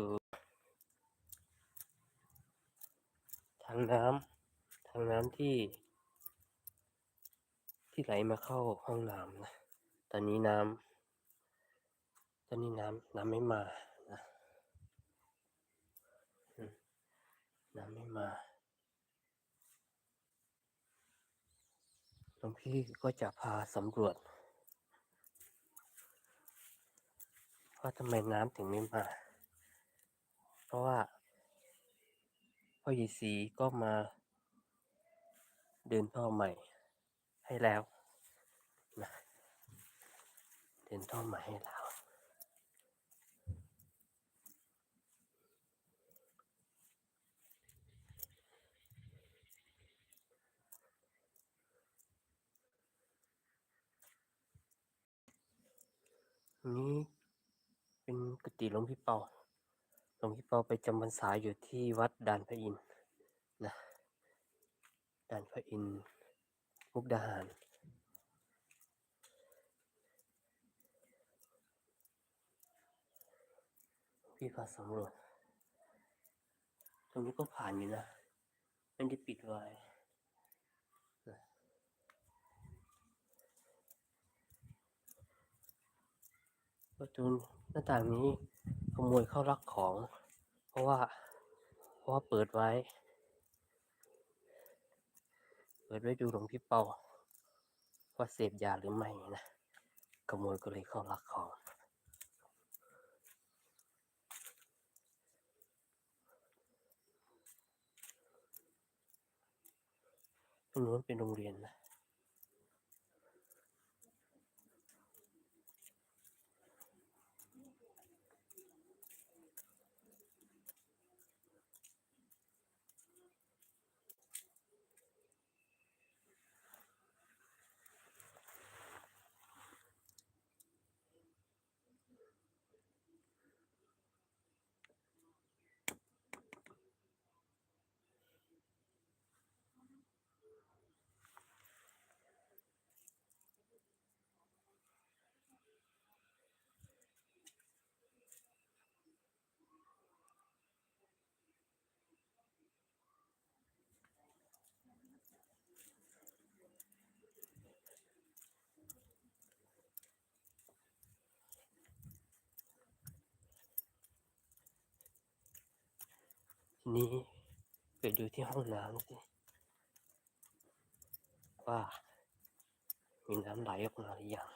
ูทางน้ำทางน้ำที่ ที่ไหลมาเข้าห้องน้ำนะตอนนี้น้ำตอนนี้น้ำน้ำไม่มานะน้ำไม่มาหลวงพี่ก็จะพาสำรวจว่าทำไมน้ำถึงไม่มา ราะว่าพ่อหยีสีก็มาเดินท่อใหม่ให้แล้วนะเดินท่อใหม่ให้แล้วนี้เป็นกุฏิหลวงพี่เปา ลวงพี่เปาไปจำพรรษาอยู่ที่วัดด่านพระอินทร์นะด่านพระอินทร์มุกดาหารพี่พาสำรวจตรงนี้ก็ผ่านอยู่นะไม่ได้ปิดไว้ประตูหน้าต่างนี้ โมยเข้ารักของ เพราะว่า เพราะว่าเปิดไว้ เปิดไว้ดูหลวงพี่เปาว่าเสพยาหรือไม่นะขโมยก็เลยเข้ารักของตรงนู้นเป็นโรงเรียนนะ นี้ไปดูที่ห้องน้ำสิว่ามีน้ำไหลออกมาหรือยัง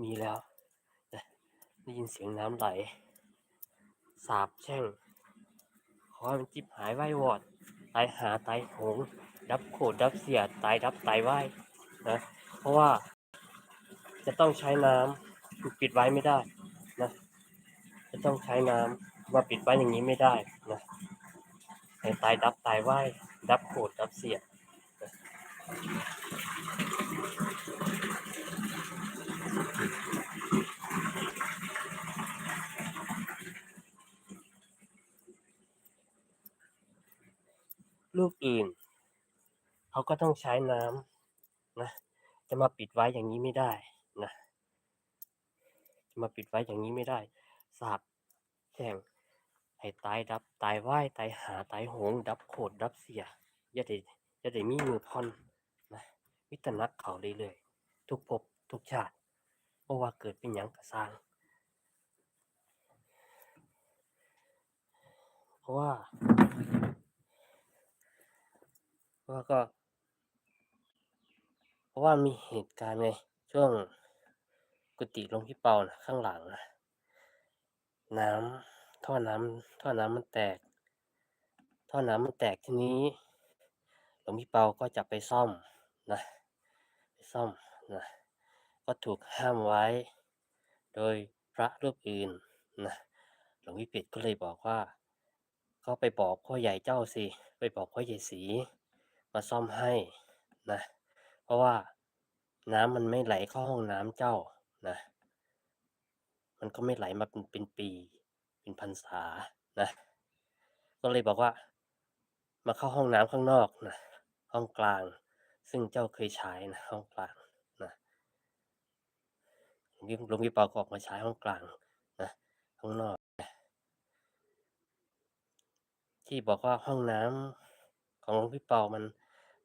มีแล้วได้ยินเสียงน้ำไหล สาบแช่ง ขอให้มันจิบหายไหววอด ตายหาตายโหง ดับโขดดับเสีย ตายดับตายไหวนะ เพราะว่า จะต้องใช้น้ำปิดไว้ไม่ได้นะจะต้องใช้น้ำมาปิดไว้อย่างนี้ไม่ได้นะตายดับตายไหวดับโขดดับเสียนะลูกอื่น เขาก็ต้องใช้น้ำนะ จะมาปิดไว้อย่างนี้ไม่ได้ จะมาปิดไว้อย่างนี้ไม่ได้สาบแช่งให้ตายดับตายไหวตายหาตายโหง ดับโขดดับเสียอย่าได้อย่าได้มีมือพอนนะวิตนักเขาเรื่อยๆทุกภพทุกชาติเพราะว่าเกิดเป็นหยังกระสร้าง เพราะว่าเพราะว่าก็ เพราะว่ามีเหตุการณ์ไงช่วง กุฏิหลวงพี่เปานะข้างหลังนะน้ำท่อน้ำท่อน้ำมันแตก ท่อน้ำมันแตกทีนี้ หลวงพี่เปาก็จะไปซ่อมนะไปซ่อมนะก็ถูกห้ามไว้ โดยพระรูปอื่นนะหลวงพี่เป็ดก็เลยบอกว่า ก็ไปบอกพ่อใหญ่เจ้าสิไปบอกพ่อใหญ่สีมาซ่อมให้นะเพราะว่าน้ำมันไม่ไหลเข้าห้องน้ำเจ้า นะ มันก็ไม่ไหลมาเป็นเป็นปี เป็นพรรษานะ ก็เลยบอกว่า มาเข้าห้องน้ำข้างนอกนะห้องกลาง ซึ่งเจ้าเคยใช้นะห้องกลางนะหลวงพี่หลวงพี่ปาก็ออกมาใช้ห้องกลางนะข้างนอกที่บอกว่าห้องน้ำของหลวงพี่เปามัน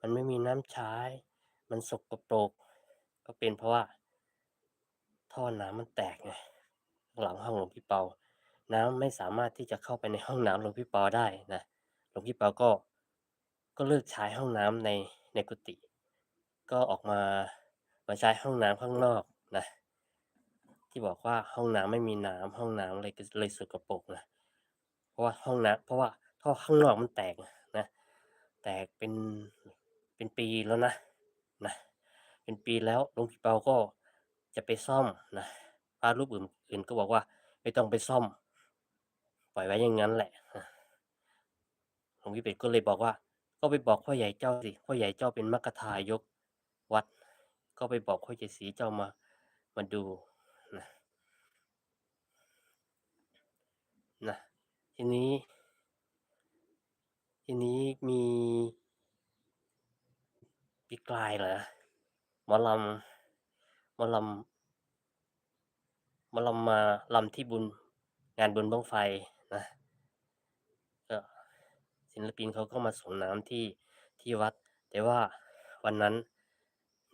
มันไม่มีน้ำใช้ มันสกปรก ก็เป็นเพราะว่า ท่อน้ำมันแตกไงหลังห้องหลวงพี่เปา น้ำไม่สามารถที่จะเข้าไปในห้องน้ำหลวงพี่เปาได้นะหลวงพี่เปาก็ ก็เลิกใช้ห้องน้ำในในกุฏิก็ออกมามาใช้ห้องน้ำข้างนอกนะที่บอกว่าห้องน้ำไม่มีน้ำห้องน้ำเลยก็เลยสกปรกนะเพราะว่าห้องน้ำเพราะว่าท่อข้างนอกมันแตกนะแตกเป็นเป็นปีแล้วนะนะเป็นปีแล้วหลวงพี่เปาก็ จะไปซ่อมนะพระรูปอื่นก็บอกว่าไม่ต้องไปซ่อม ปล่อยไว้อย่างนั้นแหละหลวงพี่เป็ดก็เลยบอกว่า ก็ไปบอกพ่อใหญ่เจ้าสิพ่อใหญ่เจ้าเป็นมัคคทายกวัด ก็ไปบอกพ่อใหญ่ศรีเจ้ามามาดูนะนะทีนี้ ทีนี้มีปีกลายเหรอหมอลำ มอลำมอลำมาลำที่บุญงานบุญบั้งไฟนะก็ศิลปินเขาก็มาส่งน้ำที่ที่วัด แต่ว่าวันนั้น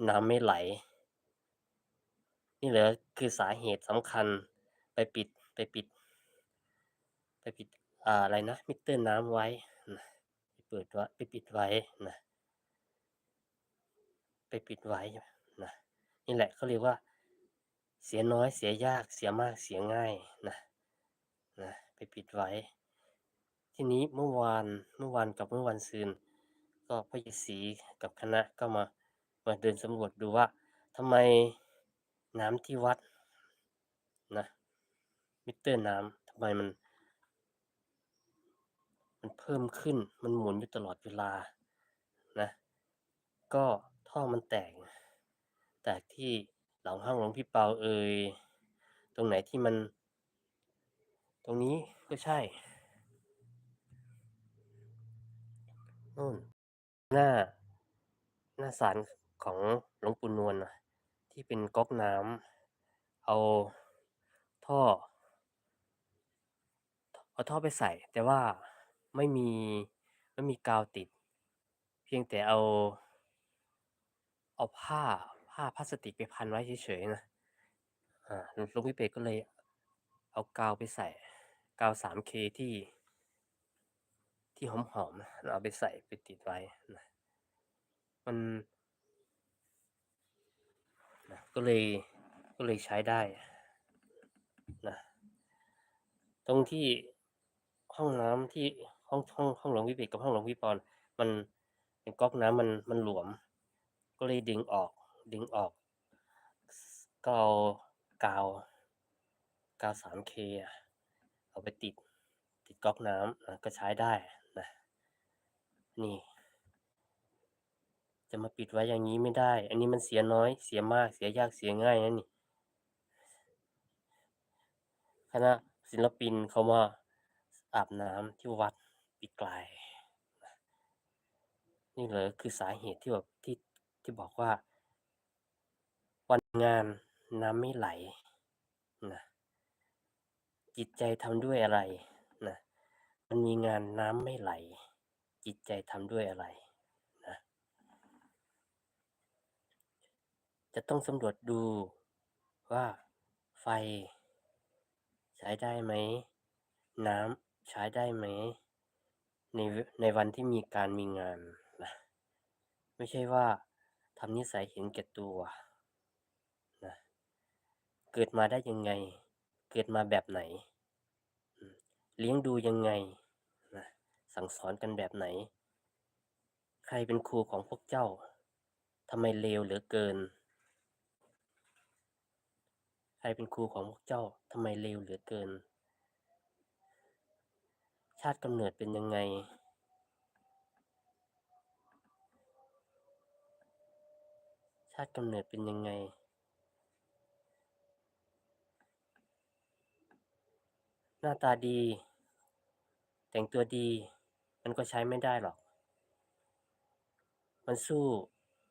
น้ำไม่ไหล นี่เหรอคือสาเหตุสำคัญไปปิดไปปิด ไปปิดออะไรนะมิเตอร์น้ำไว้นะไปเปิดไว้ไปปิดไว้นะไปปิดไว้นะ นี่แหละเขาเรียกว่า เสียน้อยเสียยากเสียมากเสียง่ายนะนะไปปิดไว้ ทีนี้เมื่อวานเมื่อวานกับเมื่อวันซืนก็พระยศีกับคณะก็มามาเดินสำรวจดูว่าทำไมน้ำที่วัดนะมิเตอร์น้ำทำไมมัน มันเพิ่มขึ้นมันหมุนอยู่ตลอดเวลานะก็ท่อมันแตก แตกที่หลังห้องหลวงพี่เปาเอ่ยตรงไหนที่มัน ตรงนี้ก็ใช่นู่นหน้า หน้าศาลของหลวงปู่นวลที่เป็นก๊อกน้ำเอาท่อ เอาท่อไปใส่ แต่ว่าไม่มีไม่มีกาวติด เพียงแต่เอา เอาผ้า ผ้าพลาสติกไปพันไว้เฉยๆนะอ่าหลวงพี่เป็ดก็เลยเอากาวไปใส่กาว 3K ที่ ที่หอมๆนะเอาไปใส่ไปติดไว้นะมันนะก็เลยก็เลยใช้ได้นะตรงที่ห้องน้ำที่ห้องห้องห้องหลวงพี่เป็ดกับห้องหลวงพี่ปอนมันเป็นก๊อกน้ำมันมันหลวม ก็เลยดึงออก ดึงออกก็เอากาวกาว 3K อะเอาไปติดติดก๊อกน้ำนะก็ใช้ได้นะนี่ จะมาปิดไว้อย่างนี้ไม่ได้ อันนี้มันเสียน้อยเสียมากเสียยากเสียง่ายนะนี่คณะศิลปินเขามาอาบน้ำที่วัดปีกลายนะนี่เลยคือสาเหตุที่แบบที่ที่บอกว่า วันงานน้ำไม่ไหลนะจิตใจทำด้วยอะไรนะมันมีงานน้ำไม่ไหล จิตใจทำด้วยอะไรนะจะต้องสำรวจดูว่าไฟ ใช้ได้ไหม น้ำใช้ได้ไหม ในในวันที่มีการมีงานนะไม่ใช่ว่าทำนิสัยเห็นแก่ตัว เกิดมาได้ยังไง เกิดมาแบบไหน เลี้ยงดูยังไง สั่งสอนกันแบบไหน ใครเป็นครูของพวกเจ้าทำไมเลวเหลือเกิน ใครเป็นครูของพวกเจ้าทำไมเลวเหลือเกิน ชาติกำเนิดเป็นยังไงชาติกำเนิดเป็นยังไง น้าตาดี แต่งตัวดี มันก็ใช้ไม่ได้หรอก มันสู้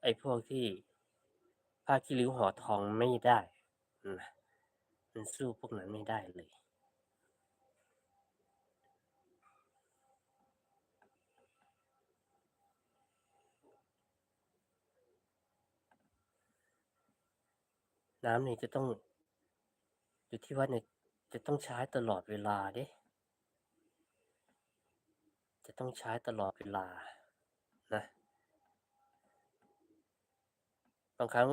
ไอ้พวกที่ผ้าขี้ริ้วห่อทองไม่ได้นะมันสู้พวกนั้นไม่ได้เลย น้ำนี่จะต้องอยู่ที่วัดเนี่ย จะต้องใช้ตลอดเวลาด้จะต้องใช้ตลอดเวลานะบางครั้ง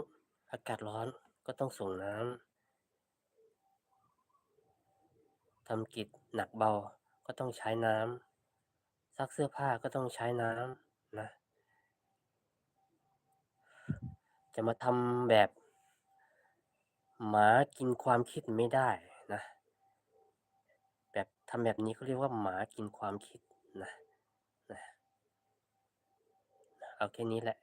อากาศร้อนก็ต้องส่งน้ำทำกิจหนักเบาก็ต้องใช้น้ำซักเสื้อผ้าก็ต้องใช้น้ำนะ จะมาทำแบบ หมากินความคิดไม่ได้ ทำแบบนี้เขาเรียกว่าหมากินความคิดนะนะเอาแค่นี้แหละ